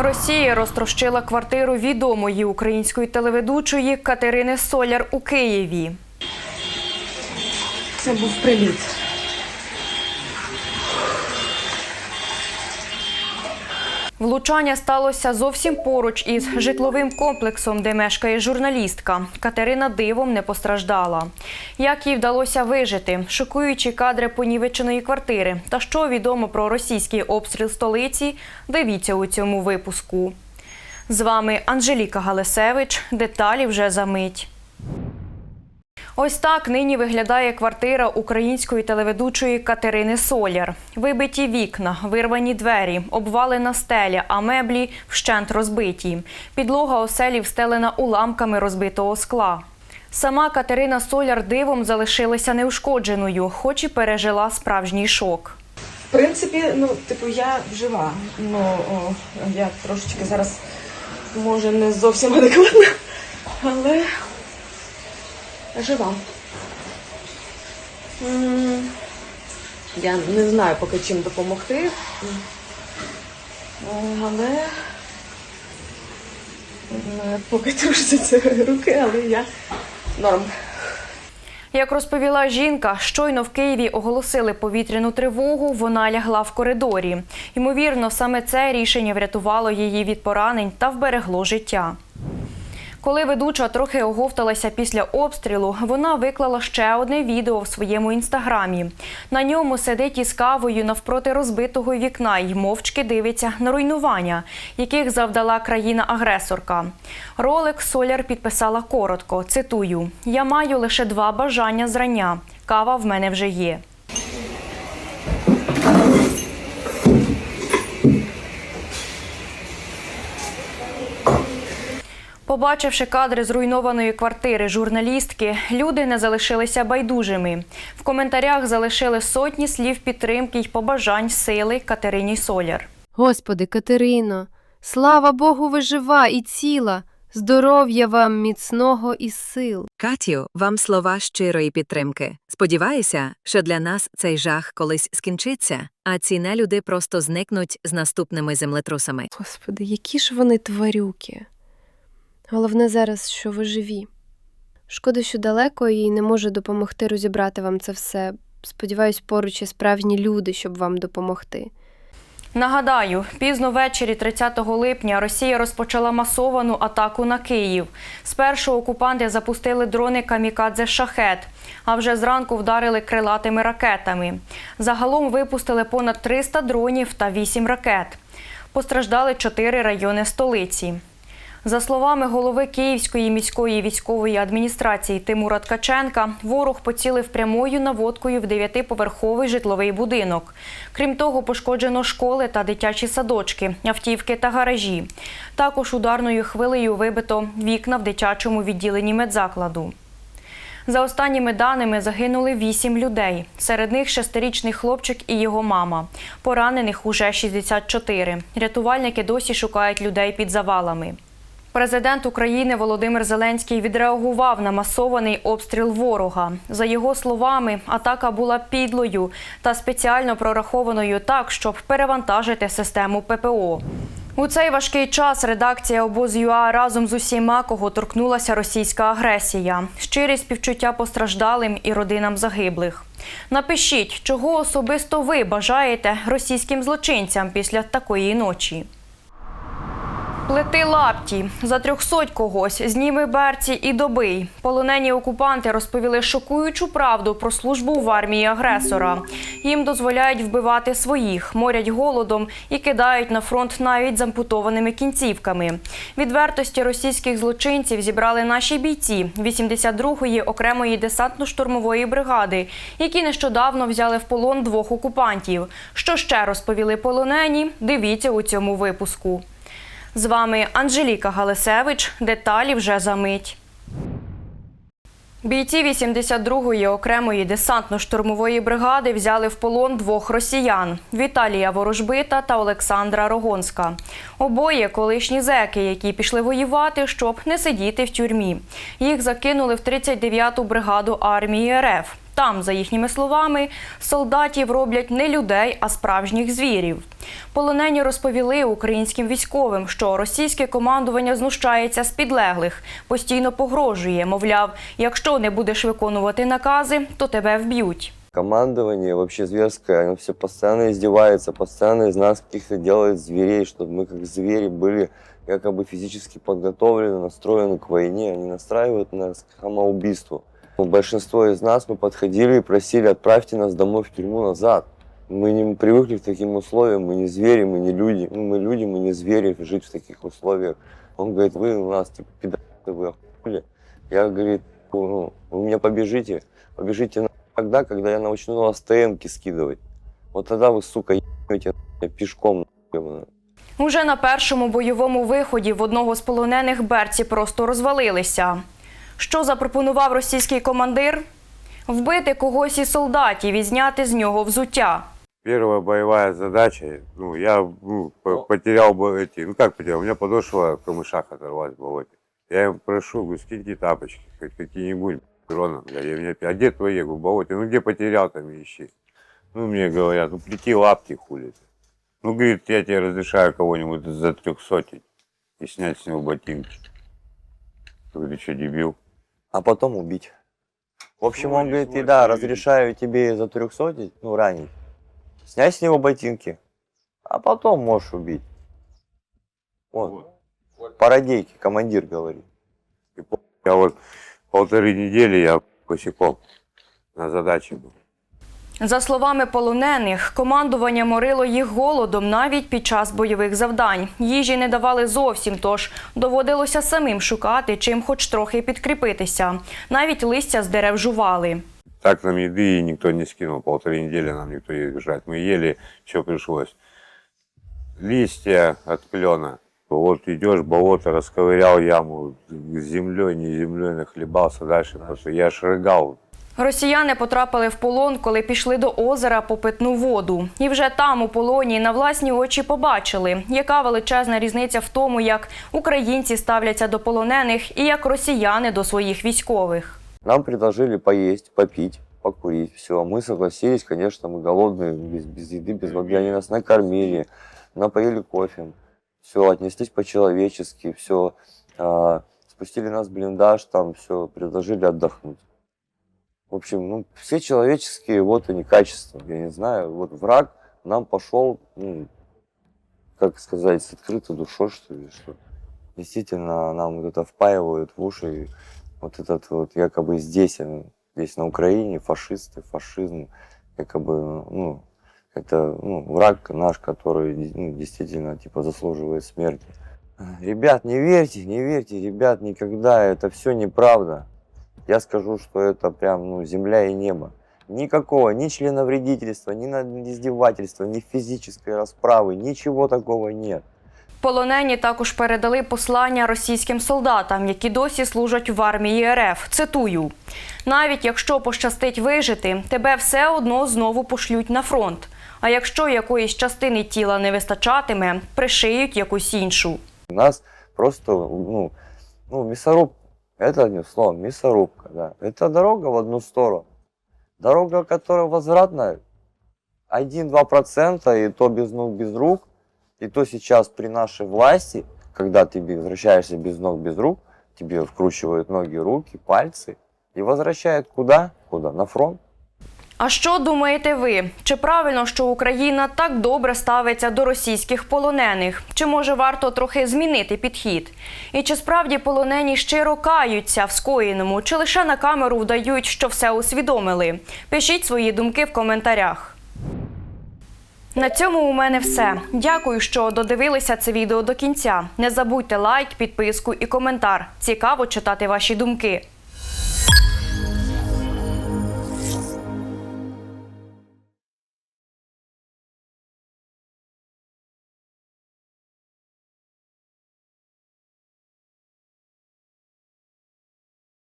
Росія розтрощила квартиру відомої української телеведучої Катерини Соляр у Києві. Це був приліт. Влучання сталося зовсім поруч із житловим комплексом, де мешкає журналістка. Катерина дивом не постраждала. Як їй вдалося вижити, шокуючі кадри понівеченої квартири. Та що відомо про російський обстріл столиці, дивіться у цьому випуску. З вами Анжеліка Галисевич. Деталі вже за мить. Ось так нині виглядає квартира української телеведучої Катерини Соляр. Вибиті вікна, вирвані двері, обвалена стеля, а меблі вщент розбиті. Підлога оселі встелена уламками розбитого скла. Сама Катерина Соляр дивом залишилася неушкодженою, хоч і пережила справжній шок. В принципі, ну, типу, я жива. Ну, о, я трошечки зараз, може, не зовсім адекватна, але жива. Я не знаю поки чим допомогти. Але поки трусяться руки, але я норм. Як розповіла жінка, щойно в Києві оголосили повітряну тривогу, вона лягла в коридорі. Ймовірно, саме це рішення врятувало її від поранень та вберегло життя. Коли ведуча трохи оговталася після обстрілу, вона виклала ще одне відео в своєму інстаграмі. На ньому сидить із кавою навпроти розбитого вікна і мовчки дивиться на руйнування, яких завдала країна-агресорка. Ролик Соляр підписала коротко. Цитую: Я маю лише два бажання зрання. Кава в мене вже є. Побачивши кадри зруйнованої квартири журналістки, люди не залишилися байдужими. В коментарях залишили сотні слів підтримки й побажань сили Катерині Соляр. Господи, Катерино, слава Богу, ви жива і ціла, здоров'я вам міцного і сил. Катю, вам слова щирої підтримки. Сподіваюся, що для нас цей жах колись скінчиться, а ці нелюди просто зникнуть з наступними землетрусами. Господи, які ж вони тварюки. Головне зараз, що ви живі. Шкода, що далеко і не можу допомогти розібрати вам це все. Сподіваюсь, поруч є справжні люди, щоб вам допомогти. Нагадаю, пізно ввечері 30 липня Росія розпочала масовану атаку на Київ. Спершу окупанти запустили дрони камікадзе шахет, а вже зранку вдарили крилатими ракетами. Загалом випустили понад 300 дронів та 8 ракет. Постраждали чотири райони столиці. За словами голови Київської міської військової адміністрації Тимура Ткаченка, ворог поцілив прямою наводкою в дев'ятиповерховий житловий будинок. Крім того, пошкоджено школи та дитячі садочки, автівки та гаражі. Також ударною хвилею вибито вікна в дитячому відділенні медзакладу. За останніми даними загинули вісім людей. Серед них шестирічний хлопчик і його мама. Поранених уже 64. Рятувальники досі шукають людей під завалами. Президент України Володимир Зеленський відреагував на масований обстріл ворога. За його словами, атака була підлою та спеціально прорахованою так, щоб перевантажити систему ППО. У цей важкий час редакція обоз.ЮА разом з усіма, кого торкнулася російська агресія. Щирі співчуття постраждалим і родинам загиблих. Напишіть, чого особисто ви бажаєте російським злочинцям після такої ночі. Плети лапті за трьохсоть когось, зніми берці і добий. Полонені окупанти розповіли шокуючу правду про службу в армії агресора. Їм дозволяють вбивати своїх, морять голодом і кидають на фронт навіть з ампутованими кінцівками. Відвертості російських злочинців зібрали наші бійці 82-ї окремої десантно-штурмової бригади, які нещодавно взяли в полон двох окупантів. Що ще розповіли полонені? Дивіться у цьому випуску. З вами Анжеліка Галисевич. Деталі вже за мить. Бійці 82-ї окремої десантно-штурмової бригади взяли в полон двох росіян Віталія Ворожбита та Олександра Рогонська. Обоє колишні зеки, які пішли воювати, щоб не сидіти в тюрмі. Їх закинули в 39-ту бригаду армії РФ. Там, за їхніми словами, солдатів роблять не людей, а справжніх звірів. Полонені розповіли українським військовим, що російське командування знущається з підлеглих, постійно погрожує. Мовляв, якщо не будеш виконувати накази, то тебе вб'ють. Командование вообще зверское, оно все постоянно издевается, постоянно из нас каких-то делает зверей, чтобы мы как звери были якобы физически подготовлены, настроены к войне, они настраивают нас к самоубийству. Ну, Большинство из нас мы подходили и просили, отправьте нас домой в тюрьму назад. Мы не привыкли к таким условиям, мы не звери, мы не люди. Ну, мы люди, мы не звери, жить в таких условиях. Он говорит, вы у нас типа пидоры, вы охуели. Я, говорит, ну, вы меня побежите, побежите на тогда, когда я начну вас ТМки скидывать. Вот тогда вы, сука, ебнете пешком. ебаную. Уже на першому бойовому виході в одного з полонених берці просто розвалилися. Що запропонував російський командир? Вбити когось із солдатів і зняти з нього взуття. Первая боевая задача, ну, я ну, по- потерял бы эти, ну как потерял, у меня подошва в камышах оторвалась в болоте. Я им прошу, говорю, скиньте тапочки, хоть какие-нибудь, дроном, бля, я меня, а где твои, говорю, в болоте, ну где потерял, там и ищи. Ну, мне говорят, ну, плети лапки, хули ты. Ну, говорит, я тебе разрешаю кого-нибудь за трехсотен и снять с него ботинки. Говорю, ты что, дебил? А потом убить. В общем, он говорит, и да, разрешаю тебе за трехсотить, ну, ранить. Снять с него ботинки, а потом можешь убить. Вот, пародейки, командир говорит. Я вот полторы недели я босиком на задаче был. За словами полонених, командування морило їх голодом навіть під час бойових завдань. Їжі не давали зовсім, тож доводилося самим шукати, чим хоч трохи підкріпитися. Навіть листя з дерев жували. Так нам еды и никто не скинул. Полторы недели нам никто не жрать. Мы ели, что пришлось. Листья от клена. Вот идешь, болото, расковырял яму, землей, не землей нахлебался дальше. Просто я аж рыгал. Росіяни потрапили в полон, коли пішли до озера по питну воду. І вже там, у полоні, на власні очі побачили, яка величезна різниця в тому, як українці ставляться до полонених і як росіяни до своїх військових. Нам предложили поесть, попить, покурить, все. Мы согласились, конечно, мы голодные, без, без еды, без воды. Они нас накормили, напоили кофе. Все, отнеслись по-человечески, все. спустили нас в блиндаж, там все, предложили отдохнуть. В общем, ну, все человеческие вот они качества. Я не знаю, вот враг нам пошел, ну, как сказать, с открытой душой, что ли, что действительно нам вот это впаивают в уши вот этот вот якобы здесь, э, здесь на Украине, фашисты, фашизм, якобы, ну, это ну, враг наш, который ну, действительно типа заслуживает смерти. Ребят, не верьте, не верьте, ребят, никогда, это все неправда. Я скажу, что это прям ну, земля и небо. Никакого, ни членовредительства, ни издевательства, ни физической расправы, ничего такого нет. Полонені також передали послання російським солдатам, які досі служать в армії РФ. Цитую: навіть якщо пощастить вижити, тебе все одно знову пошлють на фронт. А якщо якоїсь частини тіла не вистачатиме, пришиють якусь іншу. У нас просто, ну, ну, мясоруб, это одним словом, мясорубка, да. Это дорога в одну сторону. Дорога, которая возвратная, 1-2%, и то без ног, без рук, и то сейчас при нашей власти, когда ты возвращаешься без ног, без рук, тебе вкручивают ноги, руки, пальцы, и возвращают куда? Куда? На фронт. А що думаєте ви? Чи правильно, що Україна так добре ставиться до російських полонених? Чи може варто трохи змінити підхід? І чи справді полонені щиро каються в скоєному, чи лише на камеру вдають, що все усвідомили? Пишіть свої думки в коментарях. На цьому у мене все. Дякую, що додивилися це відео до кінця. Не забудьте лайк, підписку і коментар. Цікаво читати ваші думки.